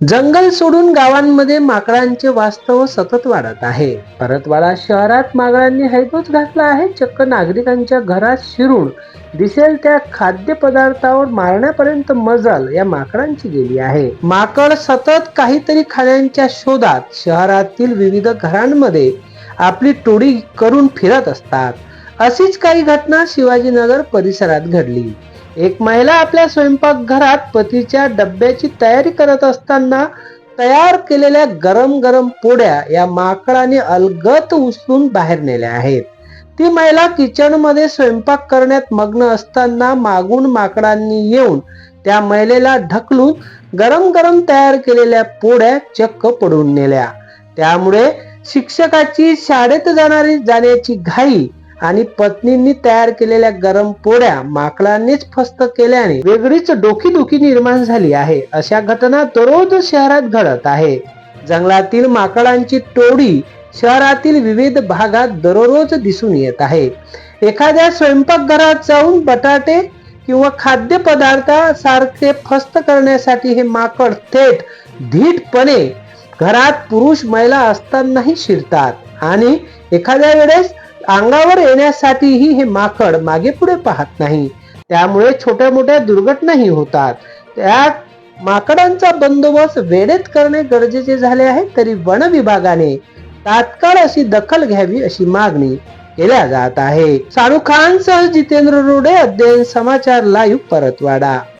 जंगल सोडून गावांमध्ये माकडांचे वास्तव सतत वाढत आहे. परतवाडा शहरात माकडांनी हैदोस घातला आहे. चक्क नागरिकांच्या घरात शिरून दिसेल त्या खाद्यपदार्थावर मारण्यापर्यंत मजल या माकडांची गेली आहे. माकड सतत काहीतरी खाण्याच्या शोधात शहरातील विविध घरांमध्ये आपली टोळी करून फिरत असतात. अशीच काही घटना शिवाजीनगर परिसरात घडली. एक महिला आपल्या स्वयंपाकघरात पतीच्या डब्याची तयारी करत असताना तयार केलेल्या गरम गरम पोड्या या माकडाने अलगत उचलून बाहेर नेल्या आहेत. ती महिला किचनमध्ये स्वयंपाक करण्यात मग्न असताना मागून माकडांनी येऊन त्या महिलेला ढकलून गरम गरम तयार केलेल्या पोड्या चक्क पडून नेल्या. त्यामुळे शिक्षकाची शाळेत जाणारी जाण्याची घाई आणि पत्नींनी तयार केलेल्या गरम पोळ्या माकडांनीच फस्त केल्याने वेगळीच डोकीदुखी निर्माण झाली आहे. अशा घटना दररोज शहरात घडत आहे. जंगलातील माकडांची टोळी शहरातील विविध भागात दररोज दिसून येत आहे. एखाद्या स्वयंपाकघरात जाऊन बटाटे किंवा खाद्यपदार्थासारखे फस्त करण्यासाठी हे माकड थेट धीटपणे घरात पुरुष महिला असतानाही शिरतात. आणि एखाद्या वेळेस अंगावर येण्यासाठीही हे माकड मागे पुढे पाहत नाही. त्यामुळे छोट्या मोठ्या दुर्घटनाही होतात. त्या माकडांचा बंदोबस्त वेळेत करणे गरजेचे झाले आहे तरी वन विभागाने तात्काळ अशी दखल घ्यावी अशी मागणी केल्या जात आहे. शाहरुख खान सह जितेंद्र रोडे अध्ययन समाचार लाईव्ह परतवाडा.